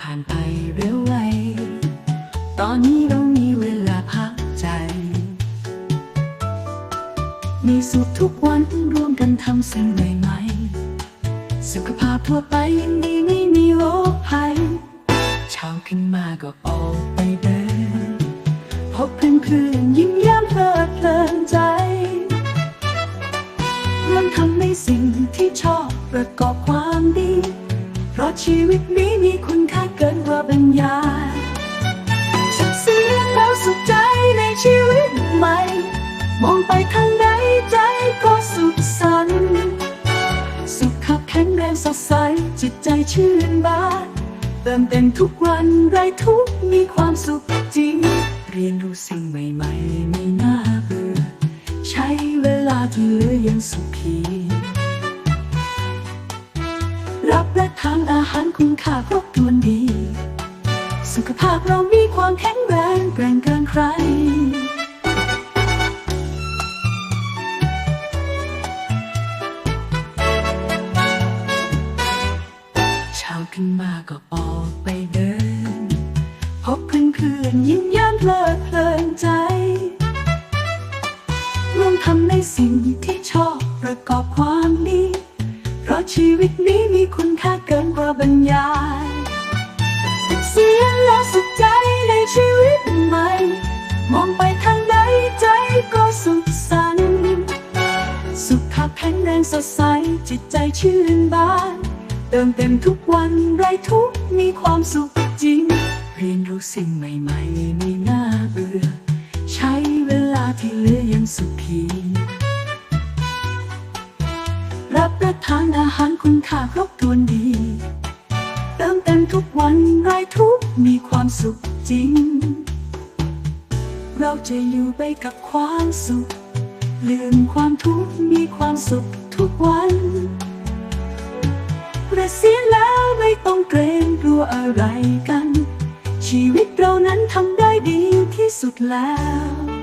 ผ่านไปเร็วไว ตอนนี้เรามีเวลาพักใจ มีสุขทุกวันร่วมกันทำสิ่งใหม่ๆสุขภาพทั่วไปยังดีไม่มีโรคภัยเช้าขึ้นมาก็ออกไปเดิน พบเพื่อนๆยิ้มแย้มเพลิดเพลินใจเริ่มทำในสิ่งที่ชอบประกอบความดี ราะชีวิตนี้มีคุณค่าเกินกว่าบรรยายสุขเสียงแล้วสุขใจในชีวิตใหม่ มองไปทางใดใจก็สุขสันต์สุขขับแข็งแรงสดใสจิตใจชื่นบานเติมเต็มทุกวันไรทุกข์มีความสุขจริง เรียนรู้สิ่งใหม่ๆไม่น่าเบื่อ ใช้เวลาที่เหลืออยังสุข รับและทานอาหารคุณค่าครบถ้วนดี สุขภาพเรามีความแข็งแรงแกร่งเกินใครเช้าขึ้นมาก็ออกไปเดิน พบเพื่อนๆยิ้มย้มเพลิดเพลินใจร่วมทำในสิ่งที่ชอบประกอบความ ชีวิตนี้มีคุณค่าเกินกว่าบรรยายเสียงและสุขใจในชีวิตใหม่ มองไปทางใดใจก็สุขสันต์สุขภาพแข็งแรงสดใส จิตใจชื่นบาน เติมเต็มทุกวันไรทุกมีความสุขจริง เรียนรู้สิ่งใหม่ๆไม่น่าเบื่อ ใช้เวลาที่เหลือ รับประทานอาหารคุณค่าครบถ้วนดี เติมเต็มทุกวันไรทุกมีความสุขจริง เราจะอยู่ไปกับความสุข ลืมความทุกข์มีความสุขทุกวันเกษียแล้วไม่ต้องเกรงกลัวอะไรกัน ชีวิตเรานั้นทำได้ดีที่สุดแล้ว